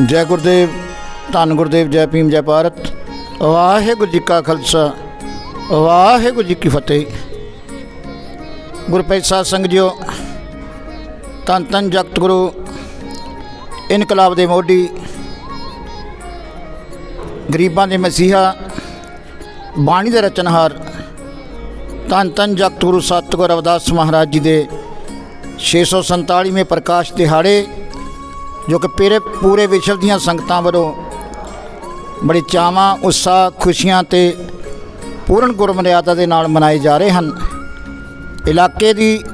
ਜੈ ਗੁਰਦੇਵ, ਧੰਨ ਗੁਰਦੇਵ, ਜੈ ਭੀਮ, ਜੈ ਭਾਰਤ। ਵਾਹਿਗੁਰੂ ਜੀ ਕਾ ਖਾਲਸਾ, ਵਾਹਿਗੁਰੂ ਜੀ ਕੀ ਫਤਿਹ। ਗੁਰਪ੍ਰੀਤ ਸਾਹਿਬ ਸੰਗ ਜੀਓ, ਧੰਨ ਧੰਨ ਜਗਤ ਗੁਰੂ, ਇਨਕਲਾਬ ਦੇ ਮੋਢੀ, ਗਰੀਬਾਂ ਦੇ ਮਸੀਹਾ, ਬਾਣੀ ਦੇ ਰਚਨਹਾਰ, ਧੰਨ ਧੰਨ ਜਗਤ ਗੁਰੂ ਸਤਿਗੁਰ ਰਵਿਦਾਸ ਮਹਾਰਾਜ ਜੀ ਦੇ 647ਵੇਂ ਪ੍ਰਕਾਸ਼ ਦਿਹਾੜੇ ਜੋ ਕਿ ਪੂਰੇ ਪੂਰੇ ਵਿਸ਼ਵ ਦੀਆਂ ਸੰਗਤਾਂ ਵੱਲੋਂ ਬੜੇ ਚਾਵਾਂ, ਉਤਸ਼ਾਹ, ਖੁਸ਼ੀਆਂ ਤੇ ਪੂਰਨ ਗੁਰਮਰਿਆਦਾ ਦੇ ਨਾਲ ਮਨਾਏ ਜਾ ਰਹੇ ਹਨ। ਇਲਾਕੇ ਦੀ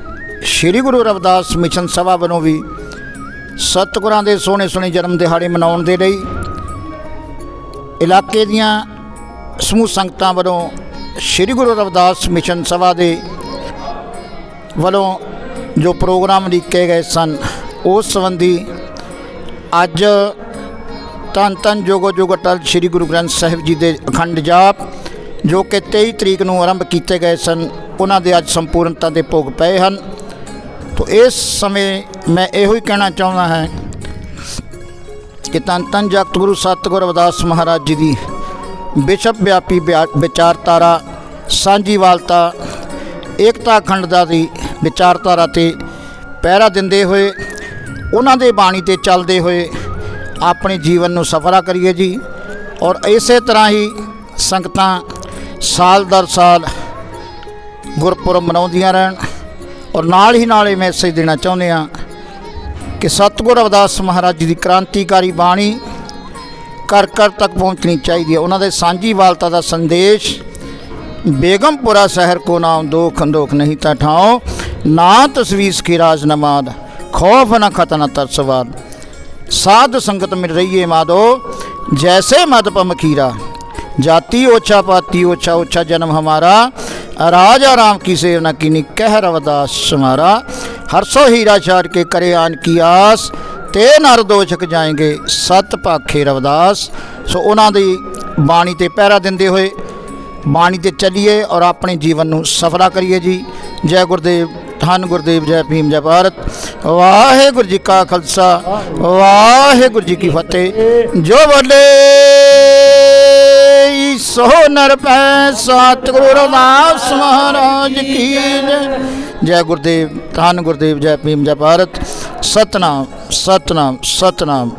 ਸ੍ਰੀ ਗੁਰੂ ਰਵਿਦਾਸ ਮਿਸ਼ਨ ਸਭਾ ਵੱਲੋਂ ਵੀ ਸਤਿਗੁਰਾਂ ਦੇ ਸੋਹਣੇ ਸੋਹਣੇ ਜਨਮ ਦਿਹਾੜੇ ਮਨਾਉਣ ਦੇ ਲਈ ਇਲਾਕੇ ਦੀਆਂ ਸਮੂਹ ਸੰਗਤਾਂ ਵੱਲੋਂ ਸ੍ਰੀ ਗੁਰੂ ਰਵਿਦਾਸ ਮਿਸ਼ਨ ਸਭਾ ਦੇ ਵੱਲੋਂ ਜੋ ਪ੍ਰੋਗਰਾਮ ਲਿਖੇ ਗਏ ਸਨ, ਉਸ ਸੰਬੰਧੀ ਅੱਜ ਧੰਨ ਧੰਨ ਜੋਗੋ ਜੋਗ ਅਟਲ ਸ੍ਰੀ ਗੁਰੂ ਗ੍ਰੰਥ ਸਾਹਿਬ ਜੀ ਦੇ ਅਖੰਡ ਜਾਪ, ਜੋ ਕਿ 23 ਤਰੀਕ ਨੂੰ ਆਰੰਭ ਕੀਤੇ ਗਏ ਸਨ, ਉਹਨਾਂ ਦੇ ਅੱਜ ਸੰਪੂਰਨਤਾ ਦੇ ਭੋਗ ਪਏ ਹਨ। ਤੋ ਇਸ ਸਮੇਂ ਮੈਂ ਇਹੋ ਹੀ ਕਹਿਣਾ ਚਾਹੁੰਦਾ ਹਾਂ ਕਿ ਧੰਨ ਧੰਨ ਜਗਤ ਗੁਰੂ ਸਤਿਗੁਰ ਰਵਿਦਾਸ ਮਹਾਰਾਜ ਜੀ ਦੀ ਵਿਸ਼ਵ ਵਿਆਪੀ ਵਿਆ- ਵਿਚਾਰਧਾਰਾ ਸਾਂਝੀਵਾਲਤਾ ਏਕਤਾ ਅਖੰਡਤਾ ਦੀ ਵਿਚਾਰਧਾਰਾ ਤੇ ਪਹਿਰਾ ਦਿੰਦੇ ਹੋਏ ਉਹਨਾਂ ਦੇ ਬਾਣੀ ਤੇ ਚੱਲਦੇ ਹੋਏ ਆਪਣੇ ਜੀਵਨ ਨੂੰ ਸਫਲਾ ਕਰੀਏ ਜੀ। ਔਰ ਇਸੇ ਤਰ੍ਹਾਂ ਹੀ ਸੰਗਤਾਂ ਸਾਲ ਦਰ ਸਾਲ ਗੁਰਪੁਰਬ ਮਨਾਉਂਦੀਆਂ ਰਹਿਣ। ਔਰ ਨਾਲ ਹੀ ਨਾਲ ਇਹ ਮੈਸੇਜ ਦੇਣਾ ਚਾਹੁੰਦੇ ਆ ਕਿ ਸਤਿਗੁਰ ਅਵਦਾਸ ਮਹਾਰਾਜ ਜੀ ਦੀ ਕ੍ਰਾਂਤੀਕਾਰੀ ਬਾਣੀ ਘਰ ਘਰ ਤੱਕ ਪਹੁੰਚਣੀ ਚਾਹੀਦੀ ਹੈ। ਉਹਨਾਂ ਦੇ ਸਾਂਝੀ ਵਾਲਤਾ ਦਾ ਸੰਦੇਸ਼ ਬੇਗਮਪੁਰਾ ਸ਼ਹਿਰ ਕੋ ਨਾਮ ਦੋ ਖੰਦੋਖ ਨਹੀਂ ਤਾਂ ਠਾਓ ਨਾ ਤਸਵੀਰ ਕੀ ਰਾਜ ਨਮਾਦ ਖੌਫ ਨ ਖਤਨ ਤਰਸਵਾਦ ਸਾਧ ਸੰਗਤ ਮਿਲ ਰਹੀਏ ਮਾਦੋ ਜੈਸੇ ਮਦ ਪਮਖੀਰਾ ਜਾਤੀ ओछा पाती ओछा ओछा जन्म हमारा राजा राम की सेवना कीनी कह रवदास हमारा हरसो हीरा चार के करे आन की आस ਤੇ ਨਰ ਦੋਸ਼ਕ ਜਾਏਂਗੇ ਸਤ ਭਾਖੇ ਰਵਦਾਸ ਸੋ ਉਹਨਾਂ ਦੀ ਬਾਣੀ ਤੇ ਪਹਿਰਾ ਦਿੰਦੇ ਹੋਏ ਬਾਣੀ ਤੇ ਚੱਲੀਏ ਔਰ ਆਪਣੇ ਜੀਵਨ ਨੂੰ ਸਫਲਾ ਕਰੀਏ ਜੀ ਜੈ ਗੁਰਦੇਵ ਧੰਨ ਗੁਰਦੇਵ ਜੈ ਭੀਮ ਜੈ ਭਾਰਤ ਵਾਹਿਗੁਰੂ ਜੀ ਕਾ ਖਾਲਸਾ, ਵਾਹਿਗੁਰੂ ਜੀ ਕੀ ਫਤਿਹ। ਜੋ ਬੋਲੇ ਸੋ ਨਰ ਪੈ ਸਤਿਗੁਰੂ ਰਵਿਦਾਸ ਮਹਾਰਾਜ ਕੀ ਜੈ। ਜੈ ਗੁਰਦੇਵ, ਧੰਨ ਗੁਰਦੇਵ, ਜੈ ਭੀਮ, ਜੈ ਭਾਰਤ। ਸਤਨਾਮ ਸਤਨਾਮ ਸਤਨਾਮ।